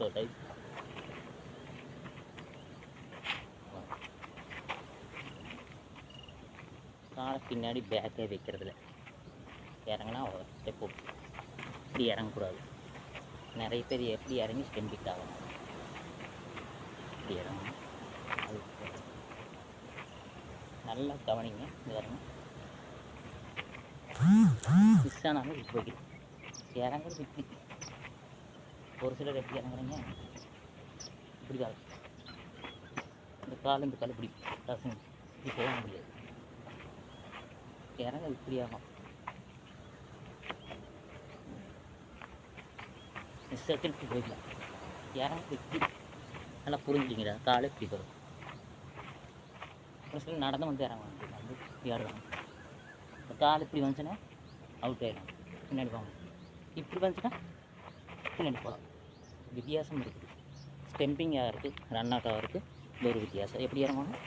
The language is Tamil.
ஸ்லோ டைப் காலை பின்னாடி பேக்கே வைக்கிறதில்ல இறங்கினா ஸ்டெப்பு இப்படி இறங்கக்கூடாது. நிறைய பேர் எப்படி இறங்கி ஸ்டெம்பிட் ஆகணும். இப்படி இறங்கணும். அது நல்லா கவனிங்க. இறங்க மிஸ் ஆனாலும் இப்படி. இறங்குறது இப்படி. ஒரு சிலர் எப்படி இறங்குறீங்க? இப்படி தான் இந்த கால் இந்த கால் இப்படி பசங்க இப்படி போக முடியாது. இறங்க இப்படி ஆகும் நிச்சயத்தில் இப்படி போயிடலாம். இறங்க இப்படி நல்லா புரிஞ்சுக்கிங்களா காலை இப்படி வரும்? ஒரு சிலர் நடந்து வந்து இறங்குவாங்க. வந்து இப்படி ஆடுவாங்க இந்த கால் இப்படி வந்துச்சுன்னா அவுட் ஆகிடும் பின்னாடி போவாங்க இப்படி வந்துச்சுன்னா பின்னாடி போகலாம். வித்தியாசம் இருக்குது. ஸ்டெம்பிங்காக இருக்குது ரன் அவுட்டாக இருக்குது இது ஒரு வித்தியாசம். எப்படி இறங்கணும்